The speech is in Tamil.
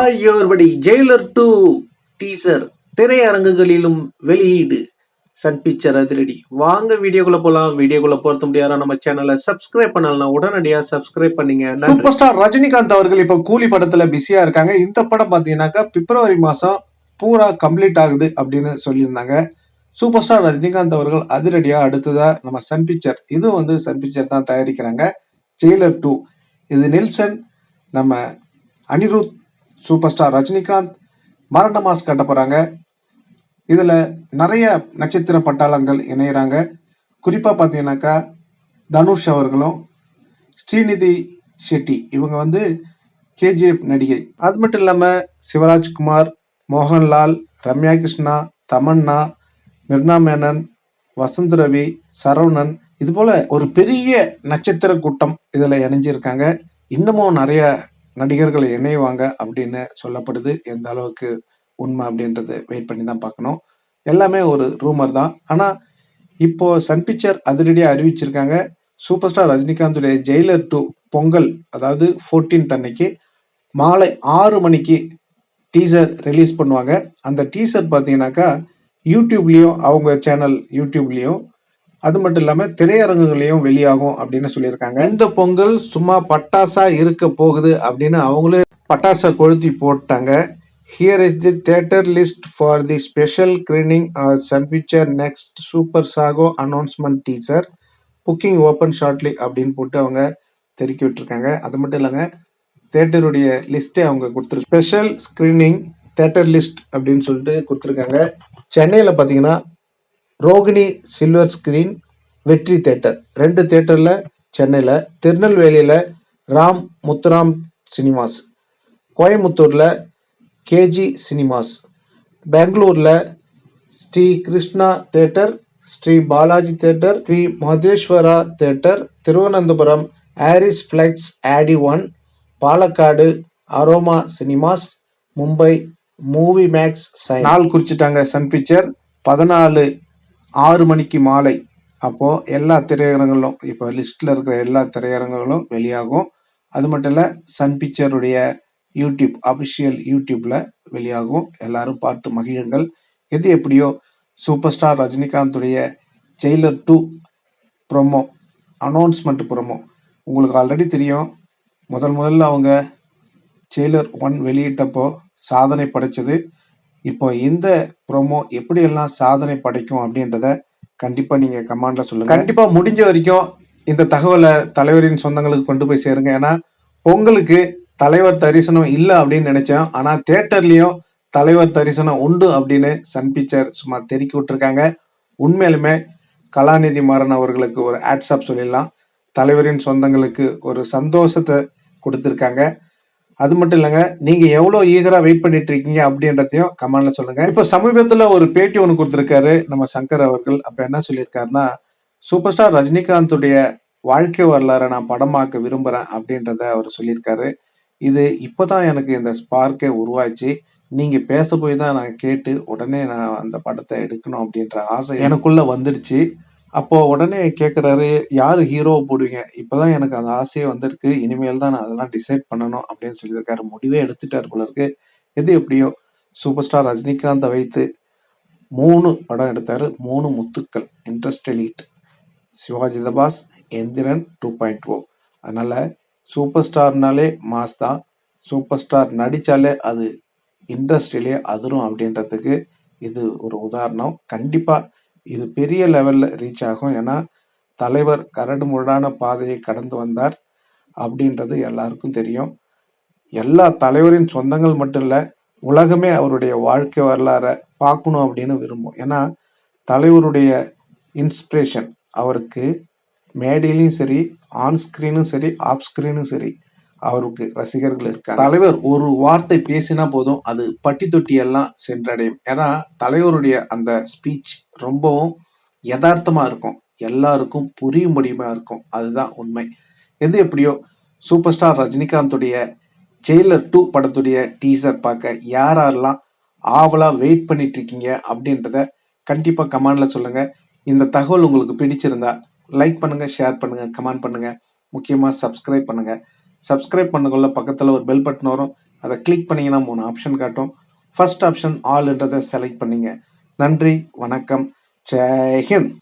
ஆகியோர்படி ஜெயிலர் டூ டீசர் திரையரங்குகளிலும் வெளியீடு. சன் பிக்சர் அதிரடி. வாங்க வீடியோக்குள்ள போலாம். வீடியோக்குள்ள போறது முடியாத? நம்ம சேனலை சப்ஸ்கிரைப் பண்ணலாம் உடனடியா சப்ஸ்கிரைப் பண்ணீங்க. சூப்பர் ஸ்டார் ரஜினிகாந்த் அவர்கள் இப்ப கூலி படத்துல பிஸியா இருக்காங்க. இந்த படம் பாத்தீங்கன்னாக்கா பிப்ரவரி மாசம் பூரா கம்ப்ளீட் ஆகுது அப்படின்னு சொல்லியிருந்தாங்க. சூப்பர் ஸ்டார் ரஜினிகாந்த் அவர்கள் அதிரடியா அடுத்ததா நம்ம சன் பிக்சர். இது வந்து சன் பிக்சர் தான் தயாரிக்கிறாங்க. Jailer two. இது நெல்சன் நம்ம அனிருத் சூப்பர் ஸ்டார் ரஜினிகாந்த் மரண மாஸ் கட்ட போகிறாங்க இதில் நிறைய நட்சத்திர பட்டாளங்கள் இணையிறாங்க. குறிப்பாக பார்த்தீங்கன்னாக்கா தனுஷ் அவர்களும் ஸ்ரீநிதி ஷெட்டி இவங்க வந்து கேஜிஎஃப் நடிகை. அது மட்டும் இல்லாமல் சிவராஜ்குமார் மோகன்லால் ரம்யா கிருஷ்ணா தமன்னா மிர்னா மேனன் வசந்த் ரவி சரவணன் இது போல் ஒரு பெரிய நட்சத்திர கூட்டம் இதில் இணைஞ்சிருக்காங்க. இன்னமும் நிறைய நடிகர்கள் இணைவாங்க அப்படின்னு சொல்லப்படுது. எந்த அளவுக்கு உண்மை அப்படின்றது வெயிட் பண்ணி தான் பார்க்கணும். எல்லாமே ஒரு ரூமர் தான். ஆனால் இப்போ சன் பிக்சர் அதிரடியாக அறிவிச்சிருக்காங்க. சூப்பர் ஸ்டார் ரஜினிகாந்துடைய ஜெயிலர் டூ பொங்கல் அதாவது 14th அன்னைக்கு மாலை ஆறு மணிக்கு டீசர் ரிலீஸ் பண்ணுவாங்க. அந்த டீசர் பார்த்தீங்கன்னாக்கா யூடியூப்லேயும் அவங்க சேனல் யூடியூப்லேயும் அது மட்டும் இல்லாமல் திரையரங்குகளையும் வெளியாகும் அப்படின்னு சொல்லியிருக்காங்க. இந்த பொங்கல் சும்மா பட்டாசா இருக்க போகுது அப்படின்னு அவங்களே பட்டாசை கொளுத்தி போட்டாங்க. Here is the theatre list for the special screening Sun Picture next super sago announcement teacher booking open shortly அப்படின்னு போட்டு அவங்க தெருக்கி விட்டுருக்காங்க. அது மட்டும் இல்லைங்க தேட்டருடைய லிஸ்ட்டே அவங்க கொடுத்துரு ஸ்பெஷல் ஸ்க்ரீனிங் தேட்டர் லிஸ்ட் அப்படின்னு சொல்லிட்டு கொடுத்துருக்காங்க. சென்னையில் பார்த்தீங்கன்னா Rohini silver screen Vetri theatre ரெண்டு தேட்டரில் சென்னையில் திருநெல்வேலியில் ராம் முத்துராம் சினிமாஸ் கோயம்புத்தூரில் கேஜி சினிமாஸ் பெங்களூரில் Sri Krishna theatre Sri Balaji theatre Sri Madeshwara theatre Thiruvananthapuram Aries flex audi one Palakkad aroma cinemas Mumbai movie max Sion நாள் குறிச்சிட்டாங்க சன் பிக்சர். பதினாலு ஆறு மணிக்கு மாலை. அப்போ எல்லா திரையரங்குகளும் இப்போ லிஸ்ட்ல இருக்கிற எல்லா திரையரங்குகளும் வெளியாகும். அது மட்டும் இல்ல சன் பிக்சருடைய யூடியூப் அபிஷியல் யூடியூப்ல வெளியாகும். எல்லாரும் பார்த்து மகிழுங்கள். எது எப்படியோ super star ரஜினிகாந்துடைய Jailer two promo announcement promo உங்களுக்கு ஆல்ரெடி தெரியும். முதல் முதல்ல அவங்க ஜெயிலர் ஒன் வெளியிட்டப்போ சாதனை படைச்சது. இப்போ இந்த ப்ரோமோ எப்படியெல்லாம் சாதனை படைக்கும் அப்படின்றத கண்டிப்பா நீங்க கமாண்டில் சொல்லுங்க. கண்டிப்பா முடிஞ்ச வரைக்கும் இந்த தகவலை தலைவரின் சொந்தங்களுக்கு கொண்டு போய் சேருங்க. ஏன்னா பொங்கலுக்கு தலைவர் தரிசனம் இல்லை அப்படின்னு நினைச்சோம் ஆனா தேட்டர்லயும் தலைவர் தரிசனம் உண்டு அப்படின்னு சன் பிக்சர் சும்மா தெருக்கி விட்டுருக்காங்க. உண்மையிலுமே கலாநிதி மாறன் அவர்களுக்கு ஒரு ஆட்ஸ்அப் சொல்லிடலாம். தலைவரின் சொந்தங்களுக்கு ஒரு சந்தோஷத்தை கொடுத்துருக்காங்க. அது மட்டும் இல்லைங்க நீங்க எவ்வளவு ஈகரா வெயிட் பண்ணிட்டு இருக்கீங்க அப்படின்றதையும் கமெண்ட்ல சொல்லுங்க. இப்போ சமீபத்துல ஒரு பேட்டி ஒன்று கொடுத்திருக்காரு நம்ம சங்கர் அவர்கள். அப்ப என்ன சொல்லியிருக்காருன்னா சூப்பர் ஸ்டார் ரஜினிகாந்துடைய வாழ்க்கை வரலாறை நான் படமாக்க விரும்புறேன் அப்படின்றத அவர் சொல்லியிருக்காரு. இது இப்போதான் எனக்கு இந்த ஸ்பார்க்கே உருவாச்சு. நீங்க பேச போய் தான் நான் கேட்டு உடனே நான் அந்த படத்தை எடுக்கணும் அப்படின்ற ஆசை எனக்குள்ள வந்துடுச்சு. அப்போ உடனே கேட்குறாரு யார் ஹீரோவை போடுவீங்க? இப்போதான் எனக்கு அந்த ஆசையே வந்திருக்கு. இனிமேல் தான் நான் அதெல்லாம் டிசைட் பண்ணணும் அப்படின்னு சொல்லியிருக்காரு. முடிவே எடுத்துட்டார் போல இருக்கு. எது எப்படியோ சூப்பர் ஸ்டார் ரஜினிகாந்தை வைத்து மூணு படம் எடுத்தார். மூணு முத்துக்கள் interest elite Sivaji the boss Enthiran two point O அதனால் சூப்பர் ஸ்டார்னாலே மாஸ் தான். சூப்பர் ஸ்டார் நடித்தாலே அது இண்டஸ்ட்ரியிலே அதிரும் அப்படின்றதுக்கு இது ஒரு உதாரணம். கண்டிப்பாக இது பெரிய லெவலில் ரீச் ஆகும். ஏன்னா தலைவர் கரடு முரடான பாதையை கடந்து வந்தார் அப்படின்றது எல்லாருக்கும் தெரியும். எல்லா தலைவரின் சொந்தங்கள் மட்டும் இல்லை உலகமே அவருடைய வாழ்க்கை வரலாறை பார்க்கணும் அப்படின்னு விரும்பும். ஏன்னா தலைவருடைய இன்ஸ்பிரேஷன் அவருக்கு மேடையிலையும் சரி ஆன் ஸ்க்ரீனும் சரி ஆஃப் ஸ்க்ரீனும் சரி அவருக்கு ரசிகர்கள் இருக்காங்க. தலைவர் ஒரு வார்த்தை பேசினா போதும் அது பட்டி தொட்டி எல்லாம் சென்றடையும். ஏன்னா தலைவருடைய அந்த ஸ்பீச் ரொம்பவும் யதார்த்தமா இருக்கும். எல்லாருக்கும் புரியும்படியுமா இருக்கும். அதுதான் உண்மை. எது எப்படியோ சூப்பர் ஸ்டார் ரஜினிகாந்துடைய ஜெயிலர் டூ படத்துடைய டீசர் பார்க்க யாரெல்லாம் ஆவலா வெயிட் பண்ணிட்டு இருக்கீங்க அப்படின்றத கண்டிப்பா கமெண்ட்ல சொல்லுங்க. இந்த தகவல் உங்களுக்கு பிடிச்சிருந்தா லைக் பண்ணுங்க ஷேர் பண்ணுங்க கமெண்ட் பண்ணுங்க. முக்கியமா சப்ஸ்கிரைப் பண்ணுங்க. சப்ஸ்கிரைப் பண்ணக்குள்ள பக்கத்தில் ஒரு பெல் பட்டன் வரும். அதை கிளிக் பண்ணிங்கன்னா மூணு ஆப்ஷன் காட்டும். ஃபர்ஸ்ட் ஆப்ஷன் ஆல்ன்றதை செலக்ட் பண்ணிங்க. நன்றி வணக்கம். ஜெய்ஹிந்த்